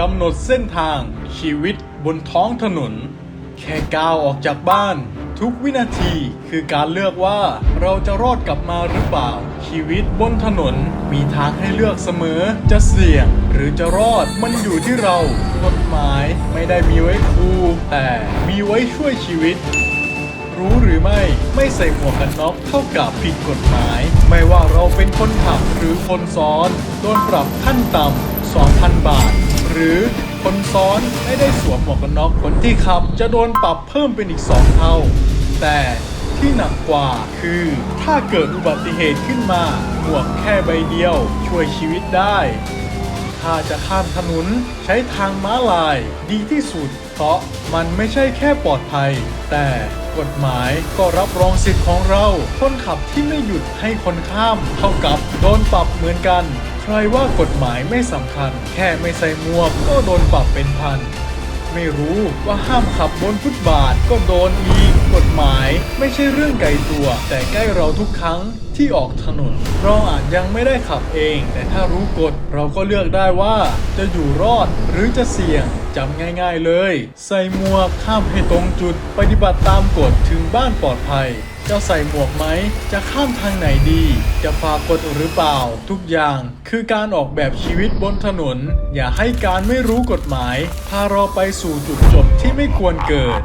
กำหนดเส้นทางชีวิตบนท้องถนน แค่ก้าวออกจากบ้าน ทุกวินาทีคือการเลือกว่าเราจะรอดกลับมาหรือเปล่า ชีวิตบนถนนมีทางให้เลือกเสมอจะเสี่ยง หรือจะรอดมันอยู่ที่เรากฎหมายไม่ได้มีไว้คูแต่มีไว้ช่วยชีวิตรู้หรือไม่ไม่ใส่หมวกกันน็อกเท่ากับผิดกฎหมาย ไม่ว่าเราเป็นคนขับหรือคนซ้อนโดนปรับขั้นต่ำ2,000 บาท หรือคนซ้อนไม่ได้สวมหมวกกันน็อกคนที่ขับจะโดนปรับเพิ่มเป็นอีก 2 เท่า แต่ที่หนักกว่าคือถ้าเกิดอุบัติเหตุขึ้นมา หมวกแค่ใบเดียวช่วยชีวิตได้ ถ้าจะข้ามถนนใช้ทางม้าลายดีที่สุด เพราะมันไม่ใช่แค่ปลอดภัย แต่กฎหมายก็รับรองสิทธิ์ของเรา คนขับที่ไม่หยุดให้คนข้ามเท่ากับโดนปรับเหมือนกัน ใครว่ากฎหมายไม่สำคัญ แค่ไม่ใส่หมวกก็โดนปรับเป็นพัน ไม่รู้ว่าห้ามขับบนฟุตบาทก็โดนอีก กฎหมายไม่ใช่เรื่องไกลตัว แต่ใกล้เราทุกครั้งที่ออกถนน เราอาจยังไม่ได้ขับเอง แต่ถ้ารู้กฎเราก็เลือกได้ว่าจะอยู่รอดหรือจะเสี่ยงจำง่ายๆเลย ใส่หมวกข้ามให้ตรงจุด ปฏิบัติตามกฎถึงบ้านปลอดภัยจะใส่หมวกไหม จะข้ามทางไหนดี จะฝ่ากฎหรือเปล่า ทุกอย่างคือการออกแบบชีวิตบนถนน อย่าให้การไม่รู้กฎหมาย พาเราไปสู่จุดจบที่ไม่ควรเกิด